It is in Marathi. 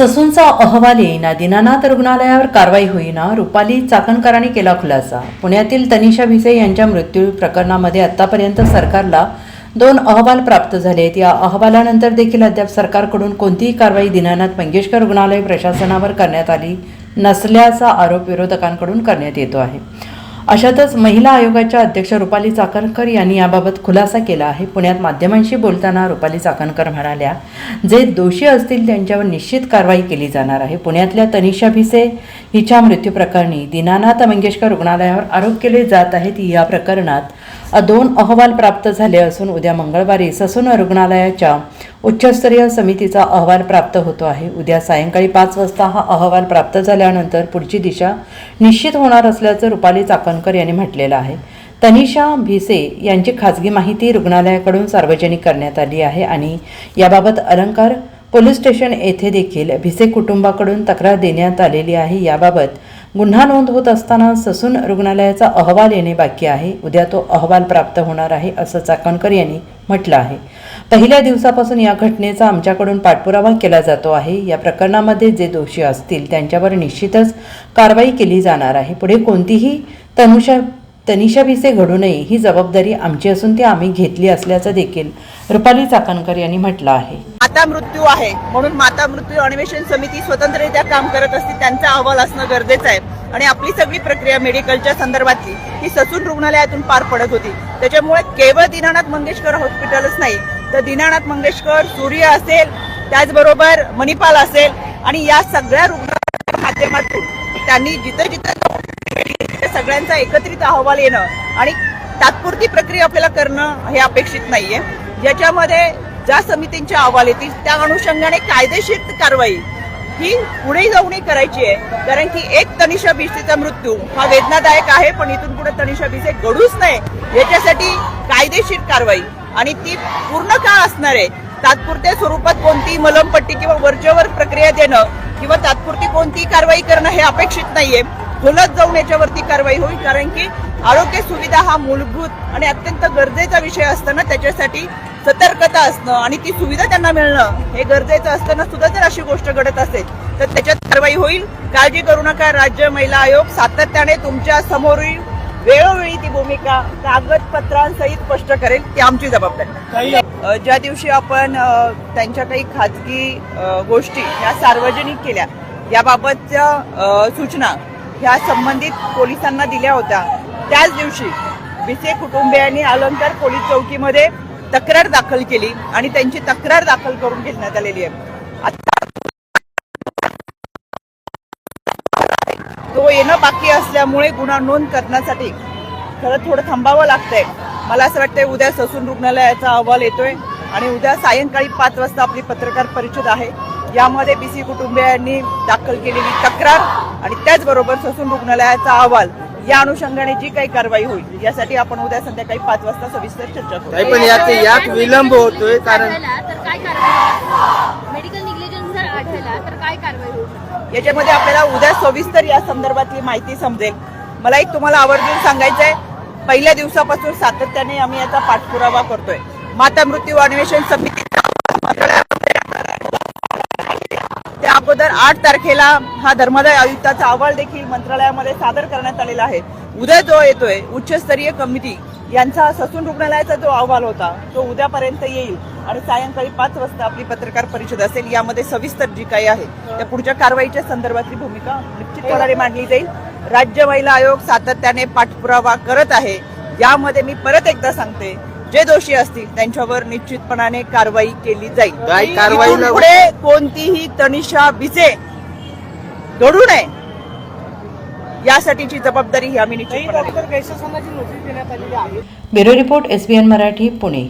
ससूनचा अहवाल येईना. दिनानाथ रुग्णालयावर कारवाई होईना. रुपाली चाकणकरांनी केला खुलासा. पुण्यातील तनिषा भिसे यांच्या मृत्यू प्रकरणामध्ये आतापर्यंत सरकारला दोन अहवाल प्राप्त झाले आहेत. या अहवालानंतर देखील अद्याप सरकारकडून कोणतीही कारवाई दिनानाथ मंगेशकर रुग्णालय प्रशासनावर करण्यात आली नसल्याचा आरोप विरोधकांकडून करण्यात येतो आहे. अशातच महिला आयोगाच्या अध्यक्ष रुपाली चाकणकर यांनी याबाबत खुलासा केला आहे. पुण्यात माध्यमांशी बोलताना रुपाली चाकणकर म्हणाल्या जे दोषी असतील त्यांच्यावर निश्चित कारवाई केली जाणार आहे. पुण्यातल्या तनिषा भिसे हिच्या मृत्यूप्रकरणी दीनानाथ मंगेशकर रुग्णालयावर आरोप केले जात आहेत. या प्रकरणात दोन अहवाल प्राप्त झाले असून उद्या मंगळवारी ससून रुग्णालयाच्या उच्चस्तरीय समितीचा अहवाल प्राप्त होतो आहे. उद्या सायंकाळी पाच वाजता हा अहवाल प्राप्त झाल्यानंतर पुढची दिशा निश्चित होणार असल्याचं रुपाली चाकणकर यांनी म्हटलेलं आहे. तनिषा भिसे यांची खाजगी माहिती रुग्णालयाकडून सार्वजनिक करण्यात आली आहे आणि याबाबत अलंकार पोलीस स्टेशन येथे देखील भिसे कुटुंबाकडून तक्रार देण्यात आलेली आहे. याबाबत गुन्हा नोंद होत असताना ससून रुग्णालयाचा अहवाल येणे बाकी आहे. उद्या तो अहवाल प्राप्त होणार आहे असं चाकणकर यांनी म्हटलं आहे. पहिल्या दिवसापासून या घटनेचा आमच्याकडून पाठपुरावा केला जातो आहे. या प्रकरणामध्ये जे दोषी असतील त्यांच्यावर निश्चितच कारवाई केली जाणार आहे. पुढे कोणतीही तनुषा तनिषा भिसे घडू नये ही जबाबदारी आमची असून ती आम्ही घेतली असल्याचं देखील रुपाली चाकणकर यांनी म्हटलं आहे. माता मृत्यू आहे म्हणून माता मृत्यू अन्वेषण समिती स्वतंत्ररित्या काम करत असते त्यांचा अहवाल असणं गरजेचं आहे. आणि आपली सगळी प्रक्रिया मेडिकलच्या संदर्भातली. ही ससून रुग्णालयातून पार पडत होती. त्याच्यामुळे केवळ दीनानाथ मंगेशकर हॉस्पिटलच नाही तर दीनानाथ मंगेशकर सूर्य असेल त्याचबरोबर मणिपाल असेल आणि या सगळ्या रुग्णालयाच्या माध्यमातून त्यांनी जिथं जिथं सगळ्यांचा एकत्रित अहवाल येणं आणि तात्पुरती प्रक्रिया आपल्याला करणं हे अपेक्षित नाहीये. ज्याच्यामध्ये ज्या समितींचे अहवाल येतील त्या अनुषंगाने कायदेशीर कारवाई ही पुढे जाऊन करायची आहे. कारण की एक तनिषा भिसेचा मृत्यू हा वेदनादायक आहे पण इथून पुढे तनिषा भिसे घडूच नये. याच्यासाठी कायदेशीर कारवाई आणि ती पूर्ण काळ असणार आहे? तात्पुरत्या स्वरूपात कोणतीही मलमपट्टी किंवा वरच्यावर प्रक्रिया देणं किंवा तात्पुरती कोणतीही कारवाई करणं हे अपेक्षित नाहीये. खोलात जाऊन याच्यावरती कारवाई होईल कारण की आरोग्य सुविधा हा मूलभूत आणि अत्यंत गरजेचा विषय असताना त्याच्यासाठी सतर्कता असणं आणि ती सुविधा त्यांना मिळणं हे गरजेचं असताना सुद्धा जर अशी गोष्ट घडत असेल तर त्याच्यात कारवाई होईल. काळजी करू नका राज्य महिला आयोग सातत्याने तुमच्या समोरील वेळोवेळी ती भूमिका कागदपत्रांसहित स्पष्ट करेल ती आमची जबाबदारी. ज्या दिवशी आपण त्यांच्या काही खाजगी गोष्टी ह्या सार्वजनिक केल्या याबाबतच्या सूचना ह्या संबंधित पोलिसांना दिल्या होत्या. त्याच दिवशी बिसे कुटुंबियांनी अलंकार पोलीस चौकीमध्ये तक्रार दाखल केली आणि त्यांची तक्रार दाखल करून घेण्यात आलेली आहे. आता तो येणं बाकी असल्यामुळे गुन्हा नोंद करण्यासाठी खरं थोडं थांबावं लागतंय. मला असं वाटतंय उद्या ससून रुग्णालयाचा अहवाल येतोय आणि उद्या सायंकाळी पाच वाजता आपली पत्रकार परिषद आहे. यामध्ये बीसी कुटुंबियांनी दाखल केलेली तक्रार आणि त्याचबरोबर ससून रुग्णालयाचा अहवाल या अनुषंगाने जी काही कारवाई होईल यासाठी आपण उद्या संध्याकाळी पाच वाजता सविस्तर चर्चा करू. पण यात यात विलंब होतोय कारण आढळला तर काय कारवाई मेडिकल निग्लिजन्स जर आढळला तर काय कारवाई होऊ शकते याच्यामध्ये आपल्याला उद्या सविस्तर या संदर्भातली माहिती समजेल. मला एक तुम्हाला आवर्जून सांगायचंय पहिल्या दिवसापासून सातत्याने आम्ही याचा पाठपुरावा करतोय. माता मृत्यू अन्वेषण समिती अगोदर आठ तारखेला हा धर्मादाय आयुक्ताचा अहवाल देखील मंत्रालयामध्ये सादर करण्यात आलेला आहे. उद्या जो येतोय उच्चस्तरीय कमिटी यांचा ससून रुग्णालयाचा जो अहवाल होता तो उद्यापर्यंत येईल. आणि सायंकाळी पाच वाजता आपली पत्रकार परिषद असेल यामध्ये सविस्तर जी काही आहे त्या पुढच्या कारवाईच्या संदर्भातली भूमिका निश्चितपणाने मांडली जाईल? राज्य महिला आयोग सातत्याने पाठपुरावा करत आहे. यामध्ये मी परत एकदा सांगते जे दोषी असतील त्यांच्यावर निश्चितपणाने कारवाई केली जाईल. इथून पुढे कोणतीही तनिषा भिसे घडू नये. यासाठीची जबाबदारी ही आम्ही निश्चितपणे bureau report SBN Marathi Pune.